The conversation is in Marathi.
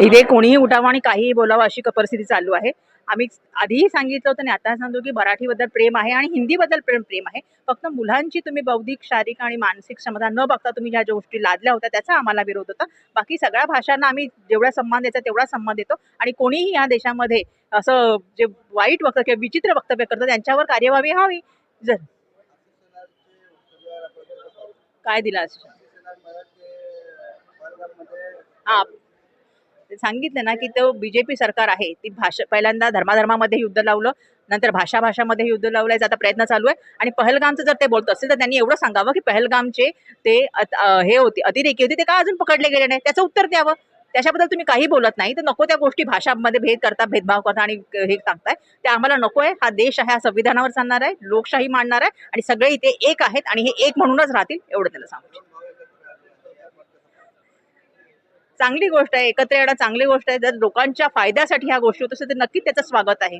इथे कोणीही उठावं आणि काहीही बोलावं अशी परिस्थिती चालू आहे. आम्ही आधीही सांगितलं होतं आणि आता सांगतो की मराठीबद्दल प्रेम आहे आणि हिंदीबद्दल प्रेम प्रेम आहे. फक्त मुलांची तुम्ही बौद्धिक शारीरिक आणि मानसिक क्षमता न बघता तुम्ही ज्या गोष्टी लादल्या होत्या त्याचा आम्हाला विरोध होता. बाकी सगळ्या भाषांना आम्ही जेवढा सन्मान द्यायचा तेवढा सन्मान देतो आणि कोणीही या देशामध्ये असं जे वाईट वक्तव्य किंवा विचित्र वक्तव्य करतं त्यांच्यावर कार्यवाही हवी जर काय दिला असं हा. सांगितलं ना की तो बीजेपी सरकार आहे ती भाषा पहिल्यांदा धर्माधर्मामध्ये युद्ध लावलं नंतर भाषा भाषामध्ये युद्ध लावल्याचा आता प्रयत्न चालू आहे. आणि पहलगामचं जर ते बोलत असतील तर त्यांनी एवढं सांगावं की पहलगामचे ते हे होते अतिरेकी होते ते का अजून पकडले गेले नाही? त्याचं उत्तर द्यावं. त्याच्याबद्दल तुम्ही काही बोलत नाही तर नको त्या गोष्टी भाषामध्ये भेद करता भेदभाव करता आणि हे सांगताय. ते आम्हाला नको आहे. हा देश आहे हा संविधानावर चालणार आहे लोकशाही मांडणार आहे आणि सगळे इथे एक आहेत आणि हे एक म्हणूनच राहतील एवढं त्याला सांगू चांगली गोष्ट आहे एकत्र येणं चांगली गोष्ट आहे. जर लोकांच्या फायद्यासाठी ह्या गोष्टी होत असेल तर नक्की त्याचं स्वागत आहे.